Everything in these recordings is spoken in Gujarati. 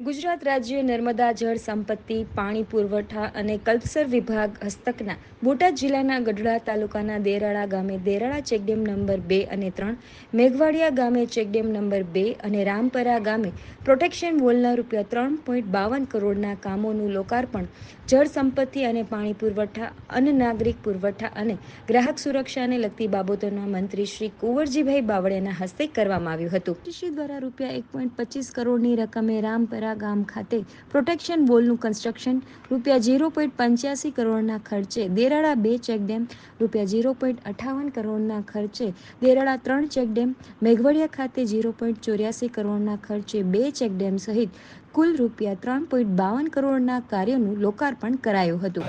ગુજરાત રાજ્ય નર્મદા જળ સંપત્તિ, પાણી પુરવઠા અને કલ્પસર વિભાગ હસ્તકના બોટાદ જિલ્લાના ગઢડા તાલુકાના દેરાળા ગામે દેરાળા ચેકડેમ નંબર બે અને ત્રણ, મેઘવાડિયા ગામે ચેકડેમ નંબર બે અને રામપરા ગામે પ્રોટેક્શન વોલના રૂપિયા ત્રણ પોઈન્ટ બાવન કરોડના કામોનું લોકાર્પણ, જળ સંપત્તિ અને પાણી પુરવઠા, અન્ન નાગરિક પુરવઠા અને ગ્રાહક સુરક્ષાને લગતી બાબતોના મંત્રી શ્રી કુંવરજીભાઈ બાવળિયાના હસ્તે કરવામાં આવ્યું હતું. દ્વારા રૂપિયા એક પોઈન્ટ પચીસ કરોડની રકમે રામપરા ગામ ખાતે પ્રોટેક્શન વોલનું કન્સ્ટ્રક્શન રૂપિયા ઝીરો પોઈન્ટ પંચ્યાસી કરોડના ખર્ચે દેરાળા બે ચેકડેમ રૂપિયા ઝીરો પોઈન્ટ અઠાવન કરોડના ખર્ચે દેરાળા ત્રણ ચેકડેમ મેઘવડિયા ખાતે ઝીરો પોઈન્ટ ચોર્યાસી કરોડના ખર્ચે બે ચેકડેમ સહિત કુલ રૂપિયા ત્રણ પોઈન્ટ બાવન કરોડના કાર્યનું લોકાર્પણ કરાયું હતું.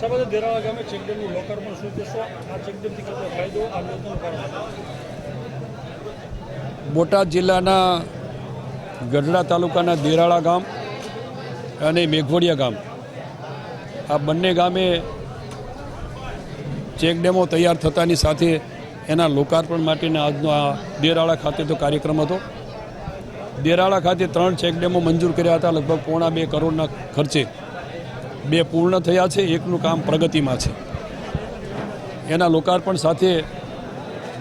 સાહેબ દેરાળા ગામે ચેકડેમનું લોકાર્પણ શું કહેશો આ ચેકડેમથી કેટલો ફાયદો આ બોટાદ જિલ્લાના ગઢડા તાલુકાના દેરાળા ગામ અને મેઘવડિયા ગામ. આ બંને ગામે ચેકડેમો તૈયાર થતાની સાથે એના લોકાર્પણ માટેના આજનો આ દેરાળા ખાતે તો કાર્યક્રમ હતો. દેરાળા ખાતે ત્રણ ચેકડેમો મંજૂર કર્યા હતા, લગભગ પોણા બે કરોડના ખર્ચે. બે પૂર્ણ થયા છે, એકનું કામ પ્રગતિમાં છે. એના લોકાર્પણ સાથે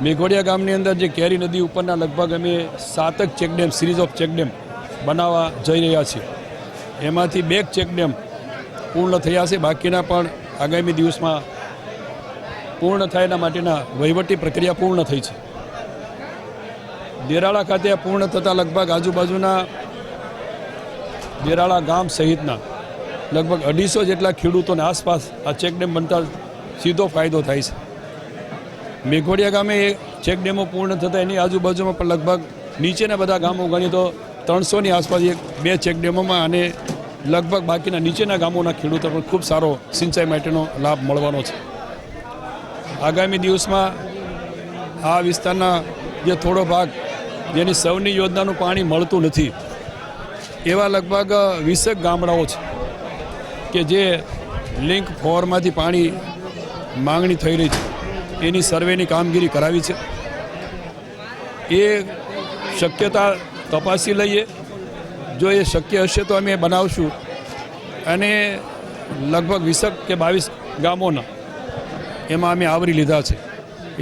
મેઘોડિયા ગામની અંદર જે કેરી નદી ઉપરના લગભગ અમે સાતક check dam series of check dam બનાવવા જઈ રહ્યા છીએ. એમાંથી બે ચેકડેમ પૂર્ણ થયા છે. બાકીના પણ આગામી દિવસમાં પૂર્ણ થાય એના માટેના વહીવટી પ્રક્રિયા પૂર્ણ થઈ છે. દેરાળા ખાતે પૂર્ણ થતાં લગભગ આજુબાજુના દેરાળા ગામ સહિતના લગભગ અઢીસો જેટલા ખેડૂતોને આસપાસ આ ચેકડેમ બનતા સીધો ફાયદો થાય છે. મેઘોડિયા ગામે એ ચેકડેમો પૂર્ણ થતાં એની આજુબાજુમાં પણ લગભગ નીચેના બધા ગામો ગણીએ તો ત્રણસોની આસપાસ એક, બે ચેક ડેમોમાં અને લગભગ બાકીના નીચેના ગામોના ખેડૂતો પણ ખૂબ સારો સિંચાઈ માટેનો લાભ મળવાનો છે. આગામી દિવસમાં આ વિસ્તારના જે થોડો ભાગ જેની સૌની યોજનાનું પાણી મળતું નથી, એવા લગભગ વીસેક ગામડાઓ છે કે જે લિંક ફોરમાંથી પાણી માંગણી થઈ રહી છે. એની સર્વેની કામગીરી કરાવી છે. એ શક્યતા તપાસી લઈએ. જો એ શક્ય હશે તો અમે બનાવશું. અને લગભગ વીસક કે બાવીસ ગામોના એમાં અમે આવરી લીધા છે.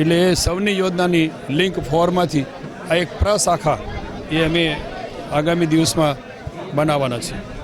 એટલે એ સૌની યોજનાની લિંક ફોરમાંથી આ એક પ્રશાખા એ અમે આગામી દિવસમાં બનાવવાના છીએ